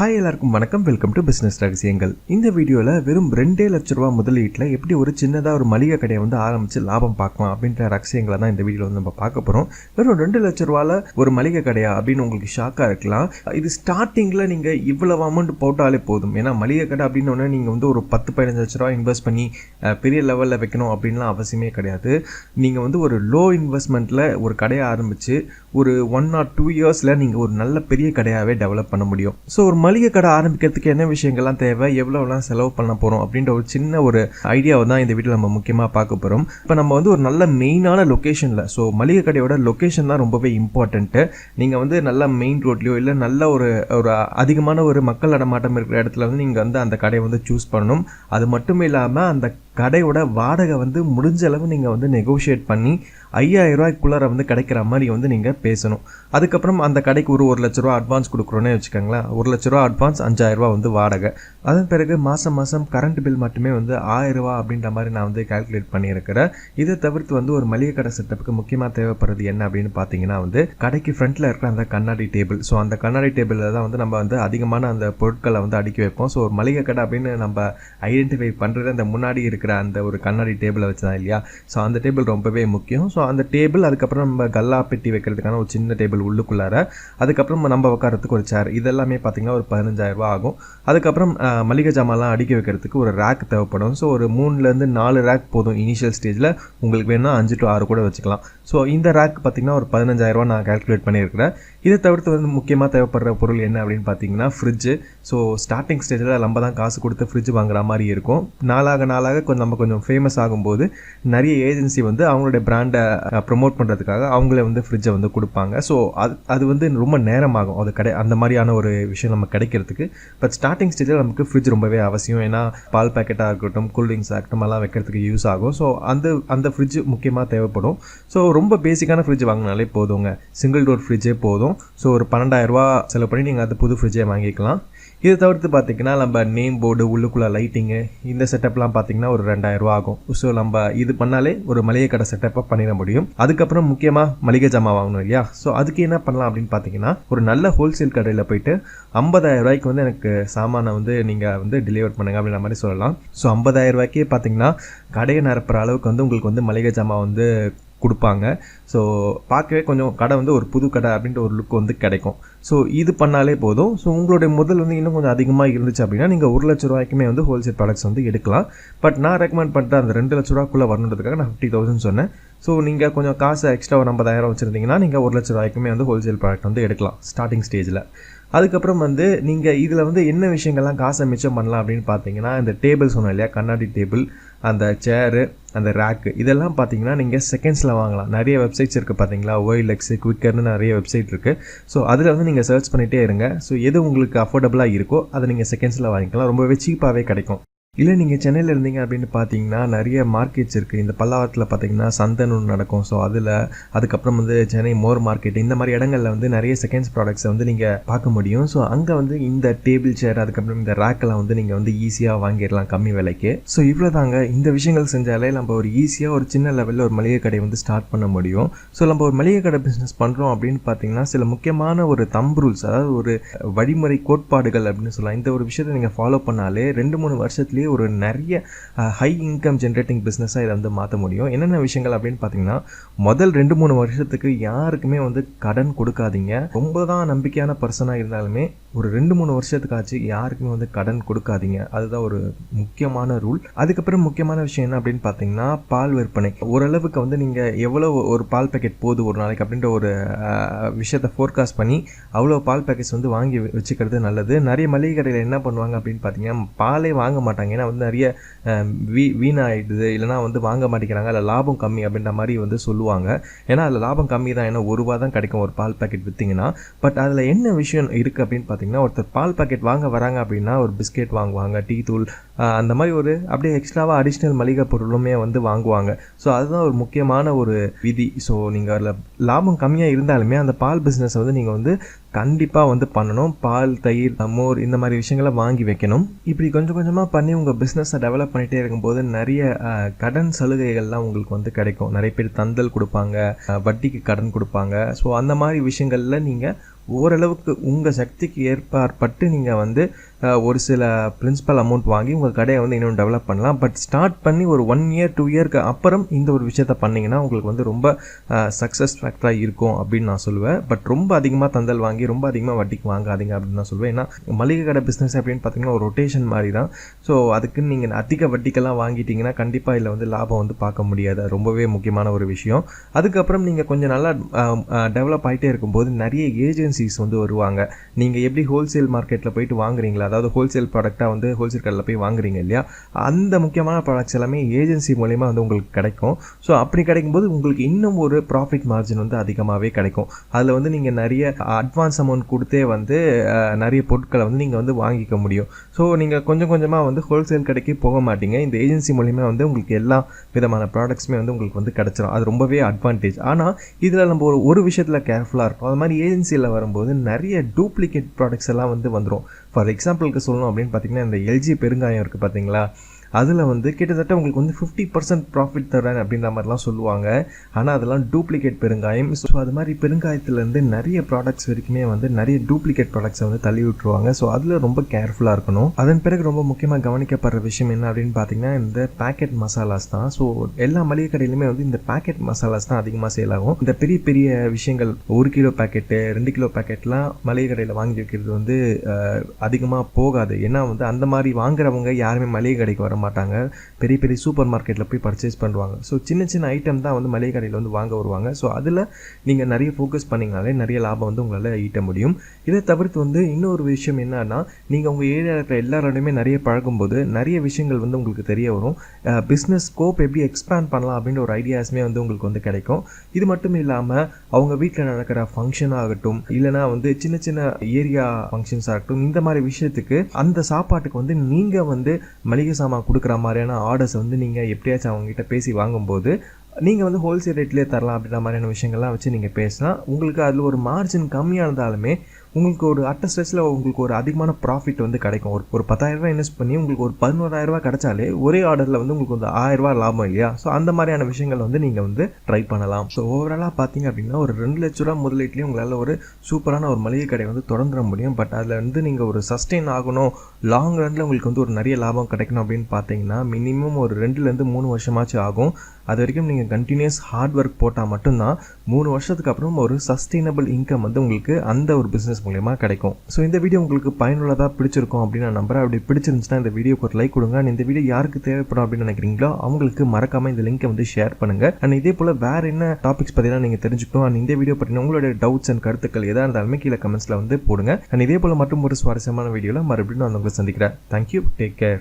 Hi எல்லாருக்கும் வணக்கம். Welcome to business ரகசியங்கள் இந்த வீடியோவில் வெறும் ரெண்டே லட்ச ரூபா முதலீட்டில் எப்படி ஒரு சின்னதாக ஒரு மளிகை கடையை வந்து ஆரம்பித்து லாபம் பார்க்கலாம் அப்படின்ற ரகசியங்களை தான் இந்த வீடியோவில் வந்து நம்ம பார்க்க போகிறோம் வெறும் ரெண்டு லட்ச ரூபாவில் ஒரு மளிகை கடையா அப்படின்னு உங்களுக்கு ஷாக்காக இருக்கலாம். இது ஸ்டார்டிங்கில் நீங்கள் இவ்வளவு அமௌண்ட் போட்டாலே போதும். ஏன்னா மளிகை கடை அப்படின்னு நீங்கள் வந்து ஒரு பத்து பதினஞ்சு லட்ச ரூபா இன்வெஸ்ட் பண்ணி பெரிய லெவலில் வைக்கணும் அப்படின்லாம் அவசியமே கிடையாது. நீங்கள் வந்து ஒரு லோ இன்வெஸ்ட்மெண்ட்டில் ஒரு கடையை ஆரம்பித்து ஒரு ஒன் ஆர் டூ இயர்ஸில் நீங்கள் ஒரு நல்ல பெரிய கடையாகவே டெவலப் பண்ண முடியும். ஸோ ஒரு மளிகை கடை ஆரம்பிக்கிறதுக்கு என்ன விஷயங்கள்லாம் தேவை? எவ்வளோலாம் செலவு பண்ண போகிறோம் அப்படின்ற ஒரு சின்ன ஒரு ஐடியாவை தான் இந்த வீட்டில் நம்ம முக்கியமாக பார்க்க போகிறோம் இப்போ நம்ம வந்து ஒரு நல்ல மெயினான லொக்கேஷனில் ஸோ மளிகை கடையோட லொக்கேஷன் தான் ரொம்பவே இம்பார்ட்டண்ட்டு நீங்கள் வந்து நல்ல மெயின் ரோட்லையோ இல்லை நல்ல ஒரு ஒரு அதிகமான ஒரு மக்கள் நடமாட்டம் இருக்கிற இடத்துல வந்து நீங்கள் வந்து அந்த கடையை வந்து சூஸ் பண்ணணும். அது மட்டும் இல்லாமல் அந்த கடையோட வாடகை வந்து முடிஞ்ச அளவு நீங்கள் வந்து நெகோஷியேட் பண்ணி ஐயாயிரம் ரூபாய்க்குள்ளார வந்து கிடைக்கிற மாதிரி வந்து நீங்கள் பேசணும். அதுக்கப்புறம் அந்த கடைக்கு ஒரு ஒரு லட்ச ரூபா அட்வான்ஸ் கொடுக்குறோன்னே வச்சுக்கோங்களேன். ஒரு லட்ச ரூபா அட்வான்ஸ் அஞ்சாயிரரூபா வந்து வாடகை. அதன் பிறகு மாதம் மாதம் கரண்ட் பில் மட்டுமே வந்து ஆயிரம் ரூபா அப்படின்ற மாதிரி நான் வந்து கால்குலேட் பண்ணியிருக்கிறேன். இதை தவிர்த்து வந்து ஒரு மளிகை கடை செட்டப்புக்கு முக்கியமாக தேவைப்படுறது என்ன அப்படின்னு பார்த்தீங்கன்னா வந்து கடைக்கு ஃப்ரண்ட்டில் இருக்கிற அந்த கண்ணாடி டேபிள் ஸோ அந்த கண்ணாடி டேபிளில் தான் வந்து நம்ம வந்து அதிகமான அந்த பொருட்களை வந்து அடுக்கி வைப்போம். ஸோ ஒரு மளிகை கடை அப்படின்னு நம்ம ஐடென்டிஃபை பண்ணுறது அந்த முன்னாடி இருக்கிற அந்த ஒரு கண்ணாடி டேபிளை வச்சு தான் இல்லையா? ஸோ அந்த டேபிள் ரொம்பவே முக்கியம். ஸோ அந்த டேபிள் அதுக்கப்புறம் நம்ம கல்லா பெட்டி வைக்கிறதுக்கான ஒரு சின்ன டேபிள் உள்ளுக்குள்ளார. அதுக்கப்புறம் நம்ம உட்காரத்துக்கு ஒரு சேர் இதெல்லாமே பார்த்தீங்கன்னா ஒரு 15000 ஆகும். அதுக்கப்புறம் மளிகை ஜாமான்லாம் அடுக்கி வைக்கிறதுக்கு ஒரு ரேக் தேவைப்படும். ஸோ ஒரு மூணுலேருந்து நாலு ரேக் போதும் இனிஷியல் ஸ்டேஜில் உங்களுக்கு வேணால் அஞ்சு டு ஆறு கூட வச்சுக்கலாம். ஸோ இந்த ரேக் பார்த்தீங்கன்னா ஒரு 15000 நான் கால்குலேட் பண்ணியிருக்கிறேன். இதை தவிர்த்து வந்து முக்கியமாக தேவைப்படுற பொருள் என்ன அப்படின்னு பார்த்தீங்கன்னா ஃப்ரிட்ஜு ஸோ ஸ்டார்டிங் ஸ்டேஜில் நம்ம தான் காசு கொடுத்து ஃப்ரிட்ஜ் வாங்குற மாதிரி இருக்கும். நாளாக நாளாக கொஞ்சம் நம்ம கொஞ்சம் ஃபேமஸ் ஆகும்போது நிறைய ஏஜென்சி வந்து அவங்களுடைய பிராண்டை ப்ரொமோட் பண்ணுறதுக்காக அவங்களே வந்து ஃப்ரிட்ஜை வந்து கொடுப்பாங்க. ஸோ அது அது வந்து ரொம்ப நேரமாகும். அது கடை அந்த மாதிரியான ஒரு விஷயம் நம்ம கிடைக்கிறதுக்கு. பட் ஸ்டார்டிங் ஸ்டேஜில் நமக்கு ஃப்ரிட்ஜ் ரொம்பவே அவசியம். ஏன்னா பால் பேக்கெட்டாக இருக்கட்டும் கூல்ட்ரிங்க்ஸ் ஆகட்டும் எல்லாம் வைக்கிறதுக்கு யூஸ் ஆகும். ஸோ அந்த அந்த ஃப்ரிட்ஜ் முக்கியமாக தேவைப்படும். ஸோ ரொம்ப பேசிக்கான ஃப்ரிட்ஜ் வாங்கினாலே போதுங்க. சிங்கிள் டோர் ஃப்ரிட்ஜே போதும். ஸோ ஒரு பன்னெண்டாயிரரூபா செலவு பண்ணி நீங்கள் அது புது ஃப்ரிட்ஜே வாங்கிக்கலாம். இதை தவிர்த்து பார்த்தீங்கன்னா நம்ம நேம் போர்டு உள்ளுக்குள்ளே லைட்டிங்கு இந்த செட்டப்லாம் பார்த்தீங்கன்னா ஒரு ரெண்டாயிரம் ரூபா ஆகும். ஸோ நம்ம இது பண்ணாலே ஒரு மளிகை கடை செட்டப்பாக பண்ணிட முடியும். அதுக்கப்புறம் முக்கியமாக மளிகை ஜாமான் வாங்கணும் இல்லையா? ஸோ அதுக்கு என்ன பண்ணலாம் அப்படின்னு பார்த்தீங்கன்னா ஒரு நல்ல ஹோல்சேல் கடையில் போயிட்டு 50000 ரூபாய்க்கு வந்து எனக்கு சாமானை வந்து நீங்கள் வந்து டெலிவர் பண்ணுங்க அப்படின்ற மாதிரி சொல்லலாம். ஸோ 50000 ரூபாய்க்கே பார்த்தீங்கன்னா கடையை நிரப்புற அளவுக்கு வந்து உங்களுக்கு வந்து மளிகை ஜாமான் வந்து கொடுப்பாங்க. ஸோ பார்க்கவே கொஞ்சம் கடை வந்து ஒரு புது கடை அப்படின்ற ஒரு லுக் வந்து கிடைக்கும். ஸோ இது பண்ணாலே போதும். ஸோ உங்களுடைய முதல் வந்து இன்னும் கொஞ்சம் அதிகமாக இருந்துச்சு அப்படின்னா நீங்கள் ஒரு லட்ச ரூபாய்க்குமே வந்து ஹோல்சேல் ப்ராடக்ட்ஸ் வந்து எடுக்கலாம். பட் நான் ரெக்கமெண்ட் பண்ணுற அந்த ரெண்டு லட்ச ரூபாக்குள்ளே வரணுன்றதுக்காக நான் ஃபிஃப்டி தௌசண்ட் சொன்னேன். ஸோ நீங்கள் கொஞ்சம் காசு எக்ஸ்ட்ரா ஒரு ஐம்பதாயிரம் வச்சுருந்தீங்கன்னா நீங்கள் ஒரு லட்ச ரூபாய்க்குமே வந்து ஹோல்சேல் ப்ராடக்ட் வந்து எடுக்கலாம் ஸ்டார்டிங் ஸ்டேஜில் அதுக்கப்புறம் வந்து நீங்கள் இதில் வந்து என்ன விஷயங்கள்லாம் காசை மிச்சம் பண்ணலாம் அப்படின்னு பார்த்தீங்கன்னா இந்த டேபிள் சொன்னோம் இல்லையா? கண்ணாடி டேபிள் அந்த சேரு அந்த ரேக்கு இதெல்லாம் பார்த்தீங்கன்னா நீங்கள் செகண்ட்ஸில் வாங்கலாம். நிறைய வெப்சைட்ஸ் இருக்குது பார்த்தீங்களா ஒய்லெக்ஸு குவிக்கர்னு நிறைய வெப்சைட் இருக்குது ஸோ அதில் வந்து நீங்கள் சர்ச் பண்ணிகிட்டே இருங்க. ஸோ எது உங்களுக்கு அஃபோர்டபுளாக இருக்கோ அதை நீங்கள் செகண்ட்ஸில் வாங்கிக்கலாம். ரொம்பவே சீப்பாகவே கிடைக்கும். இல்லை நீங்கள் சென்னையில் இருந்தீங்க அப்படின்னு பார்த்தீங்கன்னா நிறைய மார்க்கெட்ஸ் இருக்குது இந்த பல்லாவரத்தில் பார்த்தீங்கன்னா சந்தனு ஒன்று நடக்கும். ஸோ அதில் அதுக்கப்புறம் வந்து சென்னை மோர் மார்க்கெட் இந்த மாதிரி இடங்களில் வந்து நிறைய செகண்ட்ஸ் ப்ராடக்ட்ஸை வந்து நீங்கள் பார்க்க முடியும். ஸோ அங்கே வந்து இந்த டேபிள் சேர் அதுக்கப்புறம் இந்த ரேக்கெல்லாம் வந்து நீங்கள் வந்து ஈஸியாக வாங்கிடலாம் கம்மி விலைக்கு. ஸோ இவ்வளோ தாங்க இந்த விஷயங்கள் செஞ்சாலே நம்ம ஒரு ஈஸியாக ஒரு சின்ன லெவலில் ஒரு மளிகை கடை வந்து ஸ்டார்ட் பண்ண முடியும். ஸோ நம்ம ஒரு மளிகை கடை பிஸ்னஸ் பண்ணுறோம் அப்படின்னு பார்த்தீங்கன்னா சில முக்கியமான ஒரு தம்பு ரூல்ஸ் அதாவது ஒரு வழிமுறை கோட்பாடுகள் அப்படின்னு சொல்லலாம். இந்த ஒரு விஷயத்தை நீங்கள் ஃபாலோ பண்ணாலே ரெண்டு மூணு வருஷத்துலேயே ஒரு நிறைய ஹை இன்கம் ஜென்ரேட்டிங் பிஸ்னஸாக இதை வந்து மாற்ற முடியும். என்னென்ன விஷயங்கள் அப்படின்னு பார்த்தீங்கன்னா முதல் ரெண்டு மூணு வருஷத்துக்கு யாருக்குமே வந்து கடன் கொடுக்காதீங்க. ரொம்ப தான் நம்பிக்கையான பர்சனாக இருந்தாலுமே ஒரு ரெண்டு மூணு வருஷத்துக்காச்சு யாருக்குமே வந்து கடன் கொடுக்காதீங்க. அதுதான் ஒரு முக்கியமான ரூல் அதுக்கப்புறம் முக்கியமான விஷயம் என்ன அப்படின்னு பார்த்தீங்கன்னா பால் விற்பனை. ஓரளவுக்கு வந்து நீங்கள் எவ்வளோ ஒரு பால் பேக்கெட் போகுது ஒரு நாளைக்கு அப்படின்ற ஒரு விஷயத்தை ஃபோர்காஸ்ட் பண்ணி அவ்வளோ பால் பேக்கெட்ஸ் வந்து வாங்கி வச்சுக்கிறது நல்லது. நிறைய மளிகை கடையில் என்ன பண்ணுவாங்க அப்படின்னு பார்த்தீங்கன்னா பாலே வாங்க மாட்டாங்க. ஏன்னா வந்து நிறைய வீ வீணாயிடுது. இல்லைனா வந்து வாங்க மாட்டேங்கிறாங்க. அதில் லாபம் கம்மி அப்படின்ற மாதிரி வந்து சொல்லுவாங்க. ஏன்னா அதில் லாபம் கம்மி தான். ஏன்னா ஒரு ரூபா தான் கிடைக்கும் ஒரு பால் பாக்கெட் விற்றிங்கன்னா பட் அதில் என்ன விஷயம் இருக்குது அப்படின்னு பார்த்தீங்கன்னா ஒருத்தர் பால் பாக்கெட் வாங்க வராங்க அப்படின்னா ஒரு பிஸ்கெட் வாங்குவாங்க டீ தூள் அந்த மாதிரி ஒரு அப்படியே எக்ஸ்ட்ராவாக அடிஷ்னல் மளிகை பொருளுமே வந்து வாங்குவாங்க. ஸோ அதுதான் ஒரு முக்கியமான ஒரு விதி. ஸோ நீங்கள் அதில் லாபம் கம்மியாக இருந்தாலுமே அந்த பால் பிஸ்னஸை வந்து நீங்கள் வந்து கண்டிப்பாக வந்து பண்ணணும். பால் தயிர் மோர் இந்த மாதிரி விஷயங்களை வாங்கி வைக்கணும். இப்படி கொஞ்சம் கொஞ்சமாக பண்ணி உங்கள் பிஸ்னஸை டெவலப் பண்ணிகிட்டே இருக்கும்போது நிறைய கடன் சலுகைகள்லாம் உங்களுக்கு வந்து கிடைக்கும். நிறைய பேர் தந்தல் கொடுப்பாங்க வட்டிக்கு கடன் கொடுப்பாங்க. ஸோ அந்த மாதிரி விஷயங்களில் நீங்கள் ஓரளவுக்கு உங்கள் சக்திக்கு ஏற்பாற்பட்டு நீங்கள் வந்து ஒரு சில பிரின்சிபல் அமௌண்ட் வாங்கி உங்கள் கடையை வந்து இன்னும் டெவலப் பண்ணலாம். பட் ஸ்டார்ட் பண்ணி ஒரு ஒன் இயர் டூ இயர்க்கு அப்புறம் இந்த ஒரு விஷயத்த பண்ணிங்கன்னா உங்களுக்கு வந்து ரொம்ப சக்ஸஸ் ஃபேக்டராக இருக்கும் அப்படின்னு நான் சொல்லுவேன். பட் ரொம்ப அதிகமாக தந்தல் வாங்கி ரொம்ப அதிகமாக வட்டிக்கு வாங்காதீங்க அப்படின்னு நான் சொல்லுவேன். ஏன்னா மளிகை கடை பிஸ்னஸ் அப்படின்னு பார்த்தீங்கன்னா ஒரு ரொட்டேஷன் மாதிரி தான் ஸோ அதுக்குன்னு நீங்கள் அதிக வட்டிக்கெல்லாம் வாங்கிட்டீங்கன்னா கண்டிப்பாக இதில் வந்து லாபம் வந்து பார்க்க முடியாது. ரொம்பவே முக்கியமான ஒரு விஷயம். அதுக்கப்புறம் நீங்கள் கொஞ்சம் நல்லா டெவலப் ஆகிட்டே இருக்கும்போது நிறைய ஏஜென்சிஸ் வந்து வருவாங்க. நீங்கள் எப்படி ஹோல்சேல் மார்க்கெட்டில் போயிட்டு வாங்குறீங்களா அதாவது ஹோல்சேல் ப்ராடக்டாக வந்து ஹோல்சேல் கடையில் போய் வாங்குறீங்க இல்லையா? அந்த முக்கியமான ப்ராடக்ட்ஸ் எல்லாமே ஏஜென்சி மூலயமா வந்து உங்களுக்கு கிடைக்கும். ஸோ அப்படி கிடைக்கும்போது உங்களுக்கு இன்னும் ஒரு ப்ராஃபிட் மார்ஜின் வந்து அதிகமாகவே கிடைக்கும். அதில் வந்து நீங்கள் நிறைய அட்வான்ஸ் அமௌண்ட் கொடுத்தே வந்து நிறைய பொருட்களை வந்து நீங்கள் வந்து வாங்கிக்க முடியும். ஸோ நீங்கள் கொஞ்சம் கொஞ்சமாக வந்து ஹோல்சேல் கடைக்கு போக மாட்டீங்க. இந்த ஏஜென்சி மூலயமா வந்து உங்களுக்கு எல்லா விதமான ப்ராடக்ட்ஸுமே வந்து உங்களுக்கு வந்து கிடச்சிரும். அது ரொம்பவே அட்வான்டேஜ் ஆனால் இதில் நம்ம ஒரு ஒரு விஷயத்தில் கேர்ஃபுல்லாக இருக்கும். அது மாதிரி ஏஜென்சியில் வரும்போது நிறைய டூப்ளிகேட் ப்ராடக்ட்ஸ் எல்லாம் வந்து வந்துடும் ஃபார் எக்ஸாம்பிளுக்கு சொல்லணும் அப்படின்னு பார்த்தீங்கன்னா இந்த எல்ஜி பெருங்காயம் இருக்குது பார்த்தீங்களா அதில் வந்து கிட்டத்தட்ட உங்களுக்கு வந்து ஃபிஃப்டி பர்சன்ட் ப்ராஃபிட் தரேன் அப்படின்ற மாதிரிலாம் சொல்லுவாங்க. ஆனால் அதெல்லாம் டூப்ளிகேட் பெருங்காயம். ஸோ அது மாதிரி பெருங்காயத்துலேருந்து நிறைய ப்ராடக்ட்ஸ் வரைக்குமே வந்து நிறைய டூப்ளிகேட் ப்ராடக்ட்ஸை வந்து தள்ளி விட்டுருவாங்க. ஸோ அதில் ரொம்ப கேர்ஃபுல்லாக இருக்கணும். அதன் பிறகு ரொம்ப முக்கியமாக கவனிக்கப்படுற விஷயம் என்ன அப்படின்னு பார்த்தீங்கன்னா இந்த பேக்கெட் மசாலாஸ் தான். ஸோ எல்லா மளிகை கடையிலுமே வந்து இந்த பேக்கெட் மசாலாஸ் தான் அதிகமாக சேல் ஆகும். இந்த பெரிய பெரிய விஷயங்கள் ஒரு கிலோ பேக்கெட்டு ரெண்டு கிலோ பேக்கெட்லாம் மளிகை கடையில் வாங்கி வைக்கிறது வந்து அதிகமாக போகாது. ஏன்னா வந்து அந்த மாதிரி வாங்குறவங்க யாருமே மளிகை கடைக்கு வர மாட்டாங்க. பெரிய பெரிய சூப்பர் மார்க்கெட்டில் போய் பர்ச்சேஸ் பண்ணுவாங்க. ஸோ சின்ன சின்ன ஐட்டம் தான் வந்து மளிகை கடையில் வந்து வாங்க வருவாங்க. ஸோ அதில் நீங்கள் நிறைய ஃபோக்கஸ் பண்ணிங்கனாலே நிறைய லாபம் வந்து உங்களால் ஈட்ட முடியும். இதை தவிர்த்து வந்து இன்னொரு விஷயம் என்னன்னா நீங்கள் உங்கள் ஏரியாவில் இருக்கிற எல்லாரோடையுமே நிறைய பழகும்போது நிறைய விஷயங்கள் வந்து உங்களுக்கு தெரிய வரும். பிஸ்னஸ் ஸ்கோப் எப்படி எக்ஸ்பேண்ட் பண்ணலாம் அப்படின்ற ஒரு ஐடியாஸுமே வந்து உங்களுக்கு வந்து கிடைக்கும். இது மட்டும் இல்லாமல் அவங்க வீட்டில் நடக்கிற ஃபங்க்ஷன் ஆகட்டும் இல்லைனா வந்து சின்ன சின்ன ஏரியா ஃபங்க்ஷன்ஸ் ஆகட்டும் இந்த மாதிரி விஷயத்துக்கு அந்த சாப்பாட்டுக்கு வந்து நீங்கள் வந்து மளிகை சாமான் கொடுக்குற மாதிரியான ஆர்டர்ஸ் வந்து நீங்கள் எப்படியாச்சும் அவங்ககிட்ட பேசி வாங்கும்போது நீங்கள் வந்து ஹோல்சேல் ரேட்லேயே தரலாம் அப்படின்ற மாதிரியான விஷயங்கள்லாம் வச்சு நீங்கள் பேசலாம் உங்களுக்கு அதில் ஒரு மார்ஜின் கம்மியாக இருந்தாலுமே உங்களுக்கு ஒரு அட்ட ஸ்ட்ரெச்சில் உங்களுக்கு ஒரு அதிகமான ப்ராஃபிட் வந்து கிடைக்கும். ஒரு ஒரு பத்தாயிரரூபா இன்வெஸ்ட் பண்ணி உங்களுக்கு ஒரு பதினோராயிரரூபா கிடைச்சாலே ஒரே ஆர்டரில் வந்து உங்களுக்கு வந்து ஆயிரரூபா லாபம் இல்லையா? ஸோ அந்த மாதிரியான விஷயங்கள் வந்து நீங்கள் வந்து ட்ரை பண்ணலாம். ஸோ ஓவராலாக பார்த்தீங்க அப்படின்னா ஒரு ரெண்டு லட்ச ரூபா முதலீட்லேயும் உங்களால் ஒரு சூப்பரான ஒரு மளிகை கடை வந்து தொடர்ந்துட முடியும். பட் அதில் வந்து நீங்கள் ஒரு சஸ்டெயின் ஆகணும். லாங் ரனில் உங்களுக்கு வந்து ஒரு நிறைய லாபம் கிடைக்கணும் அப்படின்னு பார்த்தீங்கன்னா மினிமம் ஒரு ரெண்டுலேருந்து மூணு வருஷமாச்சும் ஆகும். அது வரைக்கும் நீங்கள் கண்டினியூஸ் ஹார்ட் ஒர்க் போட்டால் மட்டும்தான் மூணு வருஷத்துக்கு அப்புறம் ஒரு சஸ்டெயினபிள் இன்கம் வந்து உங்களுக்கு அந்த ஒரு பிஸ்னஸ் மூலயமா கிடைக்கும். ஸோ இந்த வீடியோ உங்களுக்கு பயனுள்ளதாக பிடிச்சிருக்கும் அப்படின்னு நான் நம்புறேன். அப்படி பிடிச்சிருந்துச்சுன்னா இந்த வீடியோக்கு ஒரு லைக் கொடுங்க. அண்ட் இந்த வீடியோ யாருக்கு தேவைப்படும் அப்படின்னு நினைக்கிறீங்களோ அவங்களுக்கு மறக்காம இந்த லிங்கை வந்து ஷேர் பண்ணுங்க. அண்ட் இதே போல் வேற என்ன டாபிக்ஸ் பற்றிலாம் நீங்கள் தெரிஞ்சுக்கணும். அண்ட் இந்த வீடியோ பற்றின உங்களுடைய டவுட்ஸ் அண்ட் கருத்துக்கள் எதாக இருந்தாலுமே கீழே கமெண்ட்ஸில் வந்து போடுங்க. அண்ட் இதே போல் மட்டும் ஒரு சுவாரஸ்யமான வீடியோவில் மறுபடியும் நான் உங்களை சந்திக்கிறேன். Thank you take care